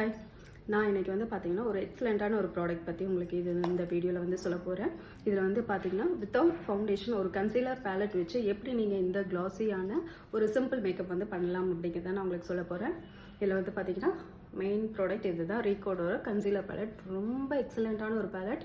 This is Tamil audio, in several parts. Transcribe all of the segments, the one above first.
ஹாய் நான் இன்றைக்கி வந்து பார்த்தீங்கன்னா ஒரு எக்ஸலண்ட்டான ஒரு ப்ராடக்ட் பற்றி உங்களுக்கு இது இந்த வீடியோவில் வந்து சொல்ல போகிறேன் இதில் வந்து பார்த்தீங்கன்னா வித்தவுட் ஃபவுண்டேஷன் ஒரு கன்சீலர் பேலட் வச்சு எப்படி நீங்கள் இந்த க்ளாஸியான ஒரு சிம்பிள் மேக்கப் வந்து பண்ணலாம் அப்படிங்கிறத நான் உங்களுக்கு சொல்ல போகிறேன் இதில் வந்து பார்த்தீங்கன்னா மெயின் ப்ராடக்ட் இது தான் ரீகோடோட கன்சீலர் பேலட் ரொம்ப எக்ஸலண்ட்டான ஒரு பேலட்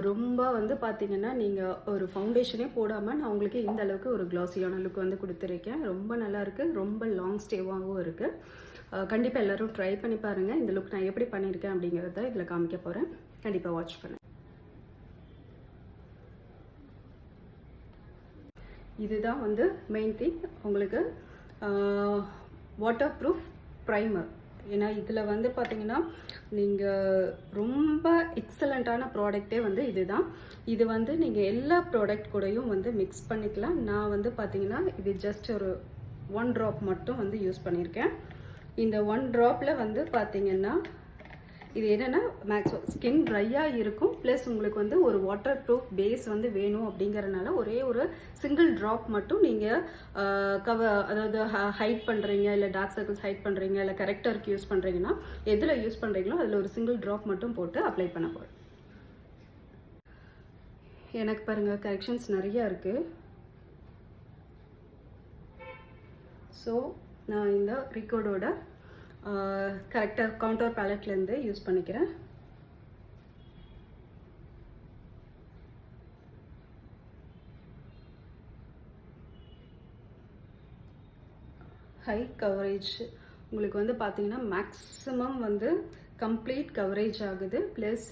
ரொம்ப வந்து பார்த்தீங்கன்னா நீங்கள் ஒரு ஃபவுண்டேஷனே போடாமல் நான் உங்களுக்கு இந்த அளவுக்கு ஒரு க்ளாஸியான லுக் வந்து கொடுத்துருக்கேன். ரொம்ப நல்லா இருக்குது ரொம்ப லாங் ஸ்டேவாகவும் இருக்குது கண்டிப்பாக எல்லோரும் ட்ரை பண்ணி பாருங்கள் இந்த லுக் நான் எப்படி பண்ணியிருக்கேன் அப்படிங்கிறத இதில் காமிக்க போகிறேன் கண்டிப்பாக வாட்ச் பண்ணு இதுதான் வந்து மெயின் திங் உங்களுக்கு வாட்டர் ப்ரூஃப் ப்ரைமர் ஏன்னா இதில் வந்து பார்த்தீங்கன்னா நீங்கள் ரொம்ப எக்ஸலண்ட்டான ப்ராடக்டே வந்து இதுதான். இது வந்து நீங்கள் எல்லா ப்ராடக்ட் கூடயும் வந்து மிக்ஸ் பண்ணிக்கலாம். நான் வந்து பார்த்தீங்கன்னா இது ஜஸ்ட் ஒரு ஒன் ட்ராப் மட்டும் வந்து யூஸ் பண்ணியிருக்கேன் இந்த ஒன் ட்ராப்பில் வந்து பார்த்தீங்கன்னா இது என்னென்னா மேக்ஸிமம் ஸ்கின் ட்ரையாக இருக்கும். ப்ளஸ் உங்களுக்கு வந்து ஒரு வாட்டர் ப்ரூஃப் பேஸ் வந்து வேணும் அப்படிங்கிறனால ஒரே ஒரு சிங்கிள் ட்ராப் மட்டும் நீங்கள் கவ அதாவது ஹைட் பண்ணுறீங்க இல்லை டார்க் சர்க்கிள்ஸ் ஹைட் பண்ணுறீங்க இல்லை கரெக்டருக்கு யூஸ் பண்ணுறீங்கன்னா எதில் யூஸ் பண்ணுறீங்களோ அதில் ஒரு சிங்கிள் ட்ராப் மட்டும் போட்டு அப்ளை பண்ண போகிறோம் எனக்கு பாருங்கள் கரெக்ஷன்ஸ் நிறையா இருக்குது ஸோ நான் இந்த ரிக்கோடோட கரெக்டாக கவுண்டர் பேலட்லேருந்து யூஸ் பண்ணிக்கிறேன். ஹை கவரேஜ் உங்களுக்கு வந்து பார்த்தீங்கன்னா மேக்ஸிமம் வந்து கம்ப்ளீட் கவரேஜ் ஆகுது. ப்ளஸ்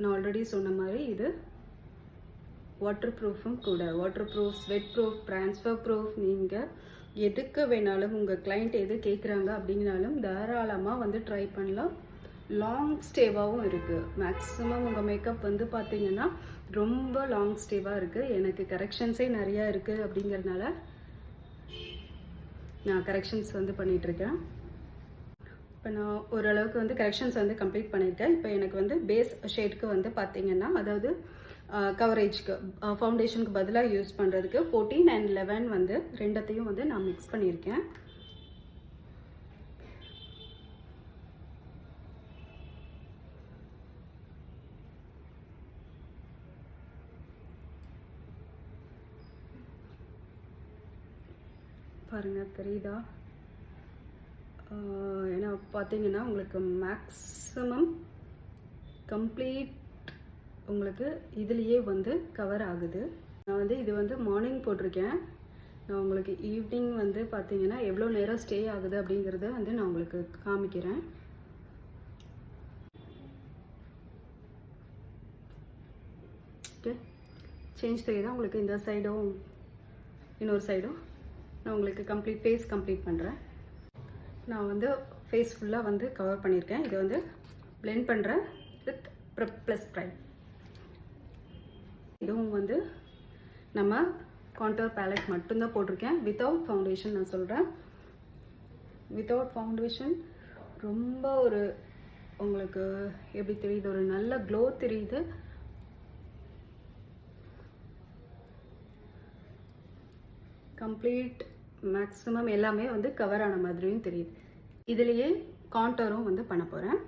நான் ஆல்ரெடி சொன்ன மாதிரி இது வாட்டர் ப்ரூஃபும் கூட. Waterproof sweat proof transfer proof நீங்கள் எதுக்கு வேணாலும் உங்கள் கிளைண்ட் எது கேட்குறாங்க அப்படின்னாலும் தாராளமாக வந்து ட்ரை பண்ணலாம். லாங் ஸ்டேவாகவும் இருக்குது மேக்ஸிமம் உங்கள் மேக்கப் வந்து பார்த்தீங்கன்னா ரொம்ப லாங் ஸ்டேவாக இருக்குது எனக்கு கரெக்ஷன்ஸே நிறையா இருக்குது அப்படிங்கிறதுனால நான் கரெக்ஷன்ஸ் வந்து பண்ணிகிட்ருக்கேன் இப்போ நான் ஓரளவுக்கு வந்து கரெக்ஷன்ஸ் வந்து கம்ப்ளீட் பண்ணியிருக்கேன். இப்போ எனக்கு வந்து பேஸ் ஷேட்க்கு வந்து பார்த்தீங்கன்னா அதாவது கவரேஜ்க்கு ஃபவுண்டேஷனுக்கு பதிலாக யூஸ் பண்ணுறதுக்கு ஃபோர்டீன் அண்ட் லெவன் வந்து ரெண்டத்தையும் வந்து நான் மிக்ஸ் பண்ணியிருக்கேன். பாருங்கள் தெரியுதா? ஏன்னா பார்த்தீங்கன்னா உங்களுக்கு மேக்ஸிமம் கம்ப்ளீட் உங்களுக்கு இதுலேயே வந்து கவர் ஆகுது. நான் வந்து இது வந்து மார்னிங் போட்டிருக்கேன். நான் உங்களுக்கு ஈவினிங் வந்து பார்த்தீங்கன்னா எவ்வளோ நேரம் ஸ்டே ஆகுது அப்படிங்கிறத வந்து நான் உங்களுக்கு காமிக்கிறேன். ஓகே சேஞ்ச் தான் உங்களுக்கு இந்த சைடும் இன்னொரு சைடும் நான் உங்களுக்கு கம்ப்ளீட் ஃபேஸ் கம்ப்ளீட் பண்ணுறேன் நான் வந்து ஃபேஸ் ஃபுல்லாக வந்து கவர் பண்ணியிருக்கேன். இது வந்து பிளெண்ட் பண்ணுறேன் வித் ப்ளஸ் ப்ரைம் இதுவும் வந்து நம்ம கான்டோர் பேலட் மட்டும்தான் போட்டிருக்கேன். வித்தவுட் ஃபவுண்டேஷன் நான் சொல்கிறேன் வித்தவுட் ஃபவுண்டேஷன் ரொம்ப ஒரு உங்களுக்கு எப்படி தெரியுது? ஒரு நல்ல க்ளோ தெரியுது. கம்ப்ளீட் மேக்ஸிமம் எல்லாமே வந்து கவர் ஆன மாதிரியும் தெரியுது. இதுலேயே கான்டோரும் வந்து பண்ண போகிறேன்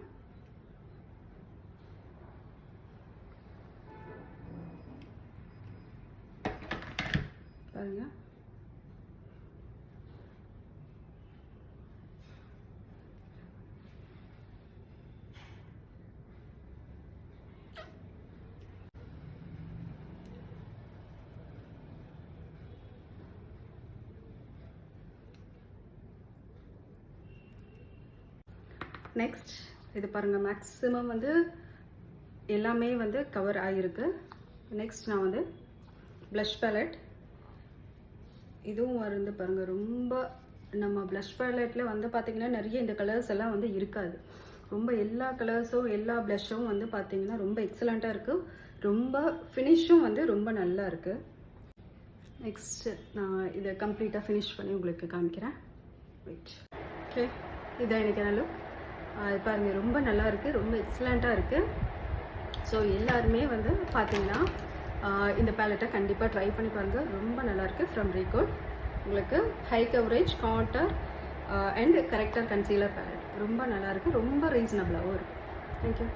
பாருங்க நெக்ஸ்ட் இது பாருங்கள் மேக்ஸிமம் வந்து எல்லாமே வந்து கவர் ஆகிருக்கு நெக்ஸ்ட் நான் வந்து ப்ளஷ் பேலட் இதுவும் வந்து பாருங்கள் ரொம்ப நம்ம ப்ளஷ் பேலட்டில் வந்து பார்த்திங்கன்னா நிறைய இந்த கலர்ஸ் எல்லாம் வந்து இருக்காது. ரொம்ப எல்லா கலர்ஸும் எல்லா ப்ளஷ்ஷும் வந்து பார்த்திங்கன்னா ரொம்ப எக்ஸலண்ட்டாக இருக்குது ரொம்ப ஃபினிஷும் வந்து ரொம்ப நல்லா இருக்குது நெக்ஸ்ட்டு நான் இதை கம்ப்ளீட்டாக ஃபினிஷ் பண்ணி உங்களுக்கு காமிக்கிறேன். வெயிட் ஓகே இதான் எனக்கு நல்ல அது பாருங்கள் ரொம்ப நல்லா இருக்குது ரொம்ப எக்ஸலண்ட்டாக இருக்குது ஸோ எல்லாருமே வந்து பார்த்தீங்கன்னா இந்த பேலட்டை கண்டிப்பாக ட்ரை பண்ணி பாருங்கள் ரொம்ப நல்லாயிருக்கு ஃப்ரம் ரீகோட் உங்களுக்கு high coverage contour and corrector concealer palette ரொம்ப நல்லாயிருக்கு. ரொம்ப ரீசனபிளாகவும் இருக்குது தேங்க்யூ